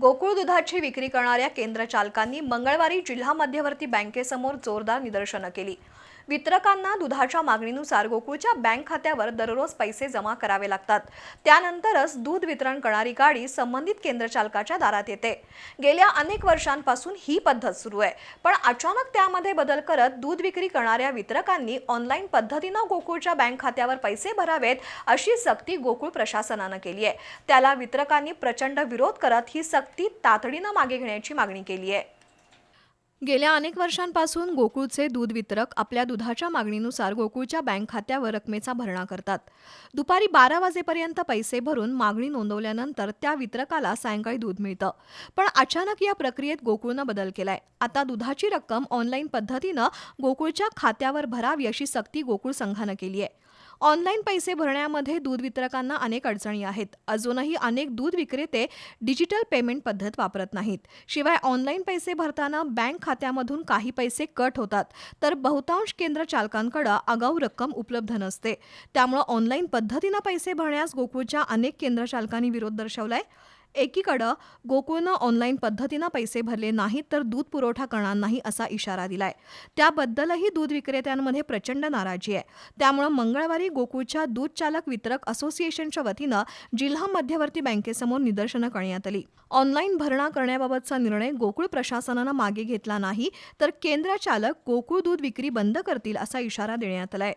गोकुळ दुधाची विक्री करणाऱ्या केंद्र चालकांनी मंगळवारी जिल्हा मध्यवर्ती बँकेसमोर जोरदार निदर्शनं केली. वितरकांना दुधाच्या मागणीनुसार गोकुळच्या बँक खात्यावर दररोज पैसे जमा करावे लागतात. त्यानंतरच दूध वितरण करणारी गाडी संबंधित केंद्र चालकाच्या दारात येते. गेल्या अनेक वर्षांपासून ही पद्धत सुरू आहे. पण अचानक त्यामध्ये बदल करत दूध विक्री करणाऱ्या वितरकांनी ऑनलाईन पद्धतीनं गोकुळच्या बँक खात्यावर पैसे भरावेत अशी सक्ती गोकुळ प्रशासनानं केली आहे. त्याला वितरकांनी प्रचंड विरोध करत ही सक्ती तातडीनं मागे घेण्याची मागणी केली आहे. गेल्या अनेक वर्षांपासून गोकुळचे दूध वितरक आपल्या दुधाच्या मागणीनुसार गोकुळच्या बँक खात्यावर रकमेचा भरणा करतात. दुपारी बारा वाजेपर्यंत पैसे भरून मागणी नोंदवल्यानंतर त्या वितरकाला सायंकाळी दूध मिळतं. पण अचानक या प्रक्रियेत गोकुळनं बदल केलाय. आता दुधाची रक्कम ऑनलाईन पद्धतीनं गोकुळच्या खात्यावर भरावी अशी सक्ती गोकुळ संघानं केली आहे ऑनलाईन पैसे भरण्यामध्ये दूध वितरकांना अनेक अडचणी आहेत. अजूनही अनेक दूध विक्रेते डिजिटल पेमेंट पद्धत वापरत नाहीत. शिवाय ऑनलाईन पैसे भरताना बँक खात्यामधून काही पैसे कट होतात. तर बहुतांश केंद्र चालकांकडे आगाऊ रक्कम उपलब्ध नसते. त्यामुळं ऑनलाईन पद्धतीनं पैसे भरण्यास गोकुळच्या अनेक केंद्र चालकांनी विरोध दर्शवलाय. एकीकडं गोकुळनं ऑनलाईन पद्धतीनं पैसे भरले नाहीत तर दूध पुरवठा करणार नाही असा इशारा दिलाय. त्याबद्दलही दूध विक्रेत्यांमध्ये प्रचंड नाराजी आहे. त्यामुळं मंगळवारी गोकुळच्या दूध चालक वितरक असोसिएशनच्या वतीनं जिल्हा मध्यवर्ती बँकेसमोर निदर्शनं करण्यात आली. ऑनलाईन भरणा करण्याबाबतचा निर्णय गोकुळ प्रशासनानं मागे घेतला नाही तर केंद्र चालक गोकुळ दूध विक्री बंद करतील असा इशारा देण्यात आलाय.